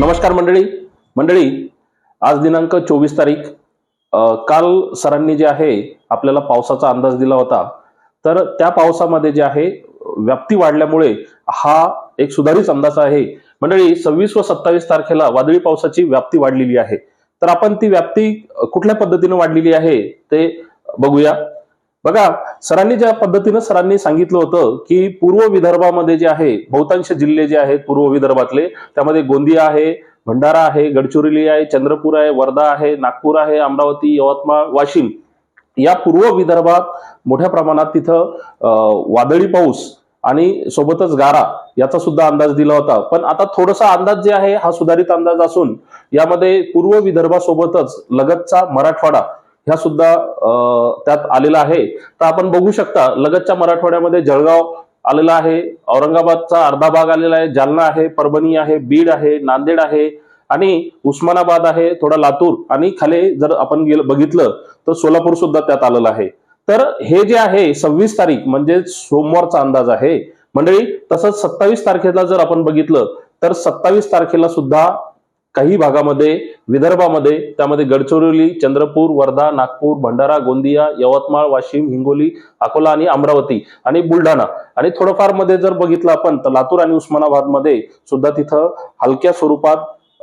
नमस्कार मंडळी. मंडळी आज दिनांक चोवीस तारीख. काल सरांनी जे आहे आपल्याला पावसाचा अंदाज दिला होता. तर त्या पावसामध्ये जे आहे व्याप्ती वाढल्यामुळे हा एक सुधारित अंदाज आहे. मंडळी सव्वीस व सत्तावीस तारखेला वादळी पावसाची व्याप्ती वाढलेली आहे. तर आपण ती व्याप्ती कुठल्या पद्धतीने वाढलेली आहे ते बघूया. बघा सरांनी ज्या पद्धतीनं सरांनी सांगितलं होतं की पूर्व विदर्भामध्ये जे आहे बहुतांश जिल्हे जे आहेत पूर्व विदर्भातले त्यामध्ये गोंदिया आहे भंडारा आहे गडचिरोली आहे चंद्रपूर आहे वर्धा आहे नागपूर आहे अमरावती यवतमाळ वाशिम. या पूर्व विदर्भात मोठ्या प्रमाणात तिथं अं, वादळी पाऊस आणि सोबतच गारा याचा सुद्धा अंदाज दिला होता. पण आता थोडासा अंदाज जे आहे हा सुधारित अंदाज असून यामध्ये पूर्व विदर्भासोबतच लगतचा मराठवाडा ह्या सुद्धा त्यात आलेला आहे. तर आपण बघू शकता लगतच्या मराठवाड्यामध्ये जळगाव आलेला आहे. औरंगाबादचा अर्धा भाग आलेला आहे. जालना आहे परभणी आहे बीड आहे नांदेड आहे आणि उस्मानाबाद आहे थोडा लातूर आणि खाली जर आपण गेलं बघितलं तर सोलापूर सुद्धा त्यात आलेलं आहे. तर हे जे आहे सव्वीस तारीख म्हणजे सोमवारचा अंदाज आहे. मंडळी तसंच सत्तावीस तारखेला जर आपण बघितलं तर सत्तावीस तारखेला सुद्धा काही भागामध्ये विदर्भामध्ये त्यामध्ये गडचिरोली चंद्रपूर वर्धा नागपूर भंडारा गोंदिया यवतमाळ वाशिम हिंगोली अकोला आणि अमरावती आणि बुलढाणा. आणि थोडंफारमध्ये जर बघितलं आपण तर लातूर आणि उस्मानाबादमध्ये सुद्धा तिथं हलक्या स्वरूपात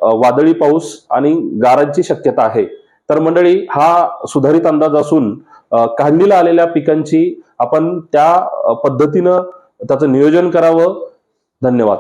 वादळी पाऊस आणि गारांची शक्यता आहे. तर मंडळी हा सुधारित अंदाज असून अ, काढणीला आलेल्या पिकांची आपण त्या पद्धतीनं त्याचं नियोजन करावं. धन्यवाद.